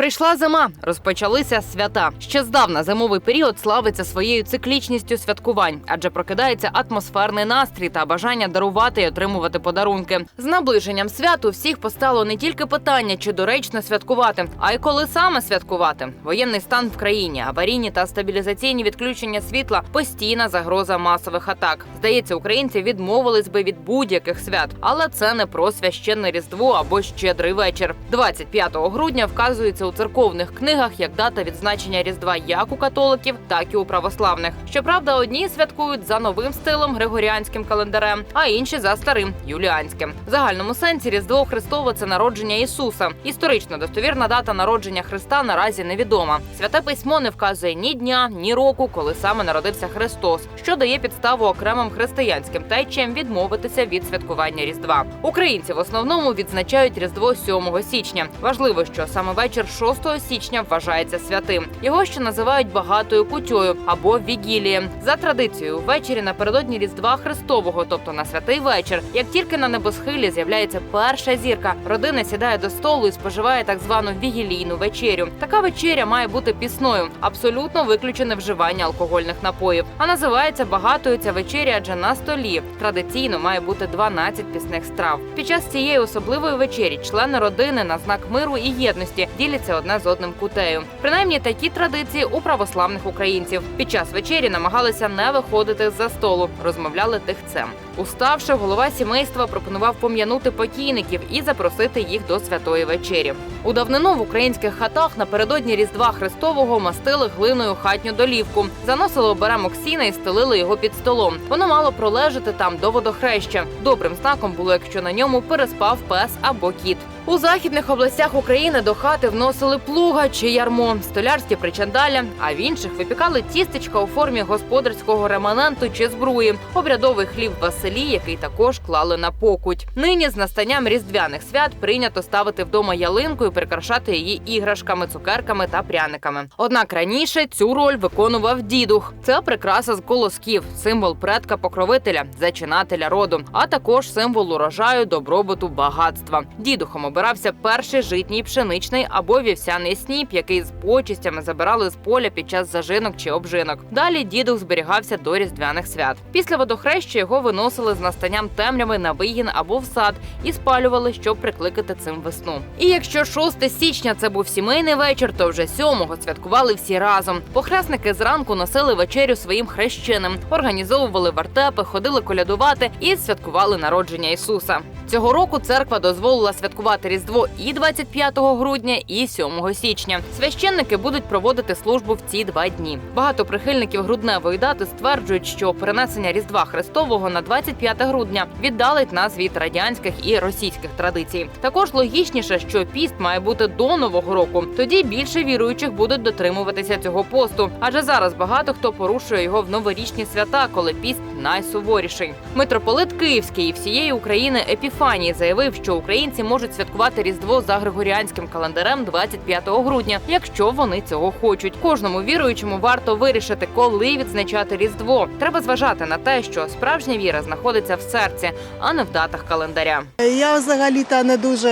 Прийшла зима, розпочалися свята. Ще здавна зимовий період славиться своєю циклічністю святкувань, адже прокидається атмосферний настрій та бажання дарувати і отримувати подарунки. З наближенням свят у всіх постало не тільки питання, чи доречно святкувати, а й коли саме святкувати. Воєнний стан в країні, аварійні та стабілізаційні відключення світла, постійна загроза масових атак. Здається, українці відмовились би від будь-яких свят, але це не про священне різдво або щедрий вечір. 25 грудня вказується у церковних книгах як дата відзначення різдва як у католиків, так і у православних. Щоправда, одні святкують за новим стилем григоріанським календарем, а інші за старим юліанським. В загальному сенсі Різдво Христове це народження Ісуса. Історично достовірна дата народження Христа наразі невідома. Святе письмо не вказує ні дня, ні року, коли саме народився Христос, що дає підставу окремим християнським течіям відмовитися від святкування Різдва. Українці в основному відзначають Різдво 7 січня. Важливо, що саме вечір 6 січня вважається святим. Його ще називають багатою кутьою або вігілієм. За традицією, ввечері напередодні Різдва Христового, тобто на святий вечір, як тільки на небосхилі з'являється перша зірка, родина сідає до столу і споживає так звану вігілійну вечерю. Така вечеря має бути пісною, абсолютно виключене вживання алкогольних напоїв. А називається багатою ця вечеря, адже на столі традиційно має бути 12 пісних страв. Під час цієї особливої вечері члени родини на знак миру і єдності діляться одне з одним кутею. Принаймні такі традиції у православних українців. Під час вечері намагалися не виходити з-за столу, розмовляли тихцем. Уставши, голова сімейства пропонував пом'янути покійників і запросити їх до святої вечері. У давнину в українських хатах напередодні Різдва Христового мастили глиною хатню долівку, заносили оберемок сіна і стелили його під столом. Воно мало пролежати там до водохреща. Добрим знаком було, якщо на ньому переспав пес або кіт. У західних областях України до хати вносили плуга чи ярмо, столярські причандаля, а в інших випікали тістечка у формі господарського реманенту чи збруї, обрядовий хліб Василі, який також клали на покуть. Нині з настанням різдвяних свят прийнято ставити вдома ялинку і прикрашати її іграшками, цукерками та пряниками. Однак раніше цю роль виконував дідух. Це прикраса з колосків, символ предка покровителя, зачинателя роду, а також символ урожаю, добробуту, багатства. Дідухом обирався перший житній пшеничний або вівсяний сніп, який з почистями забирали з поля під час зажинок чи обжинок. Далі дідух зберігався до різдвяних свят. Після водохреща його виносили з настанням темряви на вигін або в сад і спалювали, щоб прикликати цим весну. І якщо 6 січня це був сімейний вечір, то вже 7-го святкували всі разом. Похресники зранку носили вечерю своїм хрещеним, організовували вертепи, ходили колядувати і святкували народження Ісуса. Цього року церква дозволила святкувати Різдво і 25 грудня, і 7 січня. Священники будуть проводити службу в ці два дні. Багато прихильників грудневої дати стверджують, що перенесення Різдва Христового на 25 грудня віддалить нас від радянських і російських традицій. Також логічніше, що піст має бути до нового року. Тоді більше віруючих будуть дотримуватися цього посту. Адже зараз багато хто порушує його в новорічні свята, коли піст найсуворіший. Митрополит Київський і всієї України Епіфаній заявив, що українці можуть святкувати Різдво за григоріанським календарем 25 грудня, якщо вони цього хочуть. Кожному віруючому варто вирішити, коли відзначати Різдво. Треба зважати на те, що справжня віра знаходиться в серці, а не в датах календаря. Я взагалі-то не дуже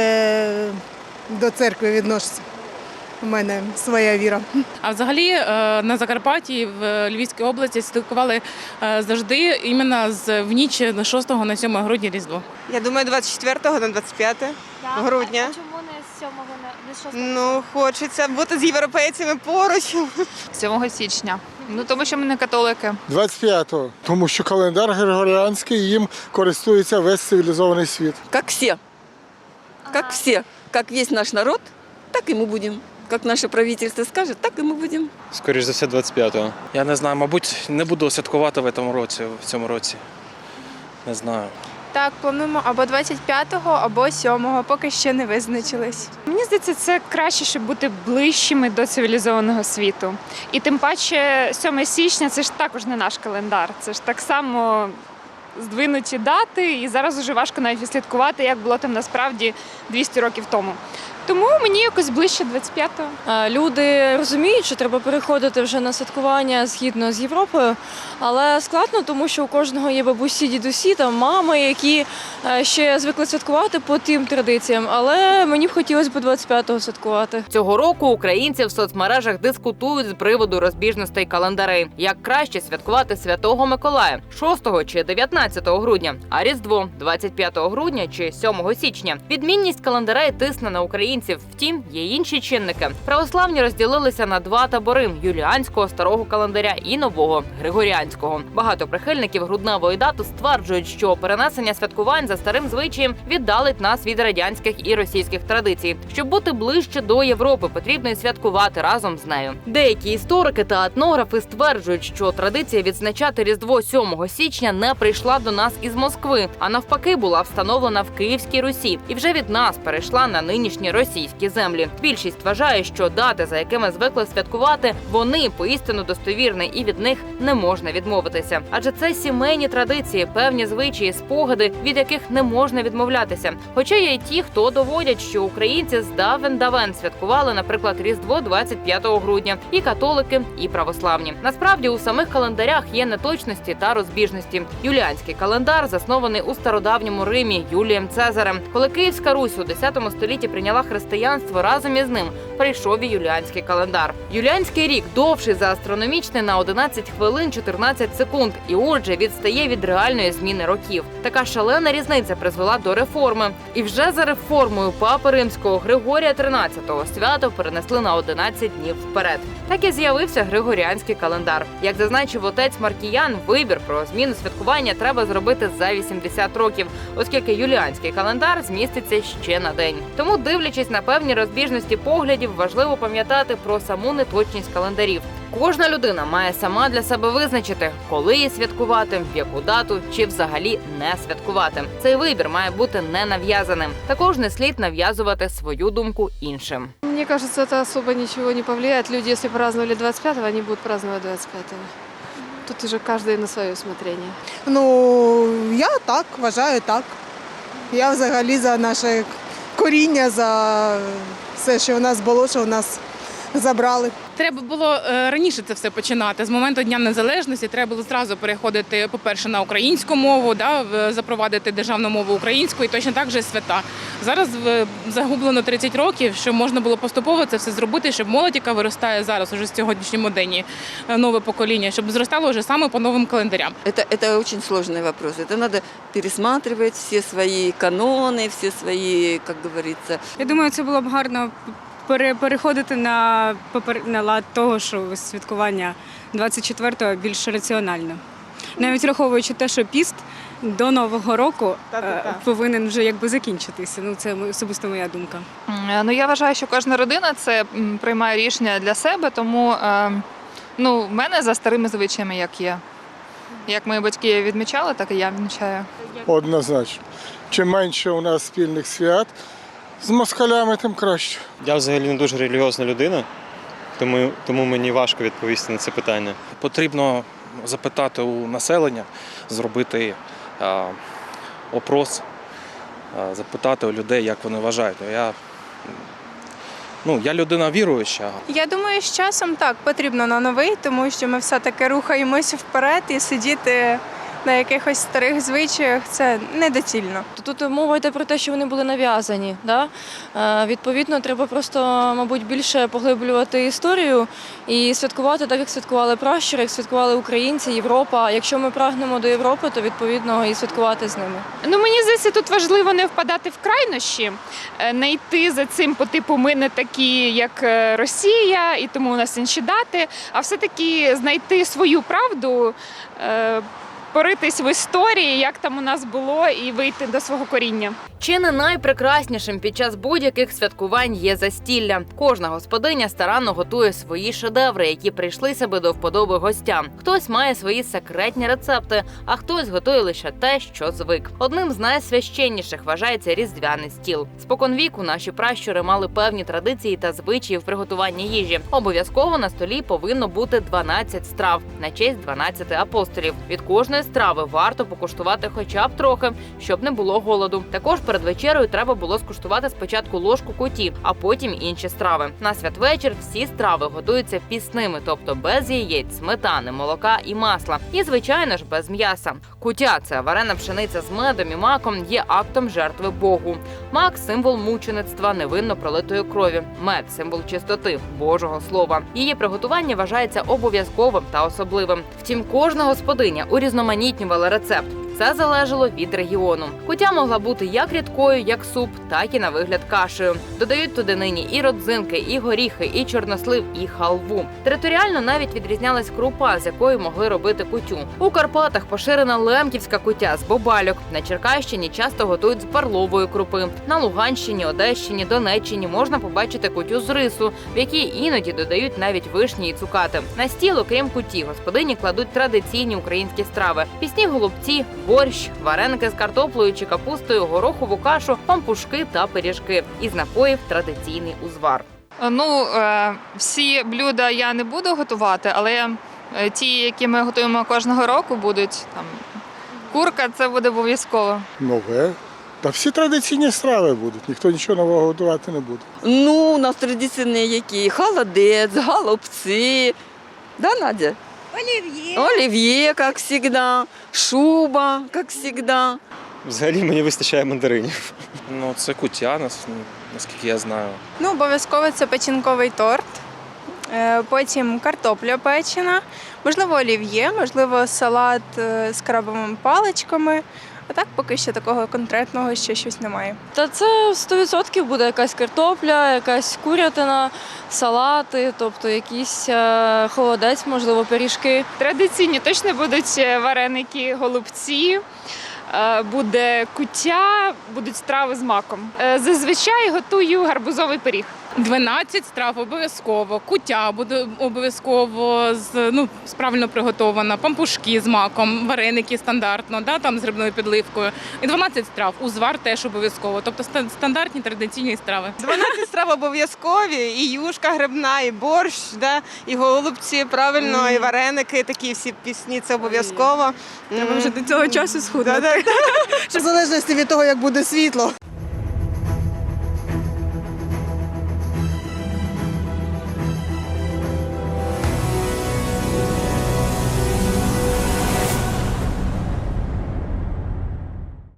до церкви відношуся. У мене своя віра. А взагалі е, на Закарпатті в Львівській області святкували е, завжди іменно з в ніч на 6 на 7 грудня Різдво. Я думаю, 24 на 25 грудня. А чому не з 7 на не з 6? Ну, хочеться бути з європейцями поруч. 7 січня. Ну тому що ми не католики. 25-го, тому що календар григоріанський їм користується весь цивілізований світ. Как все. Как все. Как весь наш народ, так и мы будем. Как наше правительство скажет, так і ми будемо. Скоріш за все, 25-го. Я не знаю, мабуть, не буду святкувати в цьому році. В цьому році. Не знаю. Так, плануємо або 25-го, або 7-го, поки ще не визначились. Мені здається, це краще, щоб бути ближчими до цивілізованого світу. І тим паче 7 січня це ж також не наш календар. Це ж так само здвинуті дати, і зараз уже важко навіть відслідкувати, як було там насправді 200 років тому. Тому мені якось ближче 25-го. Е, Люди розуміють, що треба переходити вже на святкування згідно з Європою, але складно, тому що у кожного є бабусі, дідусі, там мами, які ще звикли святкувати по тим традиціям. Але мені б хотілося б 25-го святкувати. Цього року українці в соцмережах дискутують з приводу розбіжностей календарей. Як краще святкувати Святого Миколая 6 чи 19 грудня, а Різдво 25 грудня чи 7 січня. Відмінність календарей тисне на українців. Втім, є інші чинники. Православні розділилися на два табори: юліанського старого календаря і нового григоріанського. Багато прихильників грудневої дати стверджують, що перенесення святкувань за старим звичаєм віддалить нас від радянських і російських традицій. Щоб бути ближче до Європи, потрібно і святкувати разом з нею. Деякі історики та етнографи стверджують, що традиція відзначати Різдво 7 січня не прийшла до нас із Москви, а навпаки була встановлена в Київській Русі і вже від нас перейшла на нинішні російські землі. Більшість вважає, що дати, за якими звикли святкувати, вони поістину достовірні і від них не можна відмовитися. Адже це сімейні традиції, певні звичаї, спогади, від яких не можна відмовлятися. Хоча є й ті, хто доводять, що українці з давен святкували, наприклад, Різдво 25 грудня, і католики, і православні. Насправді у самих календарях є неточності та розбіжності. Юліанський календар заснований у стародавньому Римі Юлієм Цезарем. Коли Київська Русь у 10 столітті прийняла християнство, разом із ним прийшов і юліанський календар. Юліанський рік довший за астрономічний на 11 хвилин 14 секунд, і отже відстає від реальної зміни років. Така шалена різниця призвела до реформи. І вже за реформою папи римського Григорія XIII свято перенесли на 11 днів вперед. Так і з'явився григоріанський календар. Як зазначив отець Маркіян, вибір про зміну святкування треба зробити за 80 років, оскільки юліанський календар зміститься ще на день. Тому, дивлячись на певні розбіжності поглядів, важливо пам'ятати про саму неточність календарів. Кожна людина має сама для себе визначити, коли її святкувати, в яку дату чи взагалі не святкувати. Цей вибір має бути не нав'язаним. Також не слід нав'язувати свою думку іншим. Мені кажется, це особо нічого не повлияет. Люди, якщо праздновали 25-го, вони будуть праздновать 25-го. Тут уже кожен на своє усмотрение. Ну, я так вважаю так. Я взагалі за наше коріння, за все, що у нас було, що у нас забрали. Треба було е, раніше це все починати. З моменту Дня Незалежності треба було зразу переходити, по-перше, на українську мову, да, в- запровадити державну мову українську і точно так же свята. Зараз в- загублено 30 років, що можна було поступово це все зробити, щоб молодь, яка виростає зараз, уже в сьогоднішньому дні, е, нове покоління, щоб зростало вже саме по новим календарям. Это, это очень сложный вопрос. Это надо пересматривать все свои каноны, все свои, как говорится, Я думаю, це було б гарно пере- переходити на, на лад того, що святкування 24-го більш раціонально. Навіть враховуючи те, що піст до Нового року е, повинен вже якби закінчитися. Ну, це особисто моя думка. Ну я вважаю, що кожна родина це приймає рішення для себе, тому е, ну, в мене за старими звичаями, як є. Як мої батьки відмічали, так і я відмічаю. Однозначно. Чим менше у нас спільних свят з москалями, тим краще. Я взагалі не дуже релігіозна людина, тому, тому мені важко відповісти на це питання. Потрібно запитати у населення, зробити а, опрос, а, запитати у людей, як вони вважають. Я, ну, я людина віруюча, Я думаю, з часом так потрібно на новий, тому що ми все-таки рухаємося вперед і сидіти на якихось старих звичаях це недоцільно. Тут мова йде про те, що вони були нав'язані. Да? Е, Відповідно, треба просто, мабуть, більше поглиблювати історію і святкувати так, як святкували пращури, як святкували українці, Європа. Якщо ми прагнемо до Європи, то відповідно і святкувати з ними. Ну мені здається, тут важливо не впадати в крайнощі, е, не йти за цим по типу ми не такі, як е, Росія, і тому у нас інші дати, а все-таки знайти свою правду. Поритись в історії, як там у нас було, і вийти до свого коріння. Чи не найпрекраснішим під час будь-яких святкувань є застілля? Кожна господиня старанно готує свої шедеври, які прийшли себе до вподоби гостям. Хтось має свої секретні рецепти, а хтось готує лише те, що звик. Одним з найсвященніших вважається різдвяний стіл. Споконвіку наші пращури мали певні традиції та звичаї в приготуванні їжі. Обов'язково на столі повинно бути 12 страв на честь 12 апостолів. Від кожної страви варто покуштувати хоча б трохи, щоб не було голоду. Також перед вечерею треба було скуштувати спочатку ложку куті, а потім інші страви. На святвечір всі страви готуються пісними, тобто без яєць, сметани, молока і масла. І звичайно ж без м'яса. Кутя це варена пшениця з медом і маком, є актом жертви Богу. Мак символ мучеництва, невинно пролитої крові. Мед символ чистоти, Божого слова. Її приготування вважається обов'язковим та особливим. Втім, кожна господиня урізноманітнювала рецепт. Це залежало від регіону. Кутя могла бути як рідкою, як суп, так і на вигляд кашею. Додають туди нині і родзинки, і горіхи, і чорнослив, і халву. Територіально навіть відрізнялась крупа, з якої могли робити кутю. У Карпатах поширена лемківська кутя з бобальок. На Черкащині часто готують з парлової крупи. На Луганщині, Одещині, Донеччині можна побачити кутю з рису, в якій іноді додають навіть вишні і цукати. На стіл, окрім куті, господині кладуть традиційні українські страви: пісні голубці, борщ, вареники з картоплею чи капустою, горохову кашу, пампушки та пиріжки. Із напоїв традиційний узвар. Е, Ну, е, всі блюда я не буду готувати, але е, ті, які ми готуємо кожного року, будуть там. Курка це буде обов'язково. Нове. Та всі традиційні страви будуть, ніхто нічого нового готувати не буде. Ну, у нас традиційні які холодець, голубці. Да, Надя? Олів'є. Олів'є, як завжди. Шуба, як завжди. Взагалі мені вистачає мандаринів. Ну, це кутя, наскільки я знаю. Ну, обов'язково це печінковий торт. Е, Потім картопля печена, можливо, олів'є, можливо, салат е, з крабовими паличками. А так поки що такого конкретного ще щось немає. Та це 100% буде якась картопля, якась курятина, салати, тобто якийсь е, холодець, можливо, пиріжки. Традиційні точно будуть е, вареники, голубці. е, Буде куття, будуть страви з маком. Зазвичай готую гарбузовий пиріг. 12 страв обов'язково, куття буде обов'язково з ну правильно приготована, пампушки з маком, вареники стандартно, да, там з грибною підливкою. І 12 страв. Узвар теж обов'язково. Тобто стандартні традиційні страви. 12 страв обов'язкові, і юшка грибна, і борщ, да, і голубці, правильно, і вареники, такі всі пісні, це обов'язково. Треба вже до цього часу схуднути. В залежності від того, як буде світло.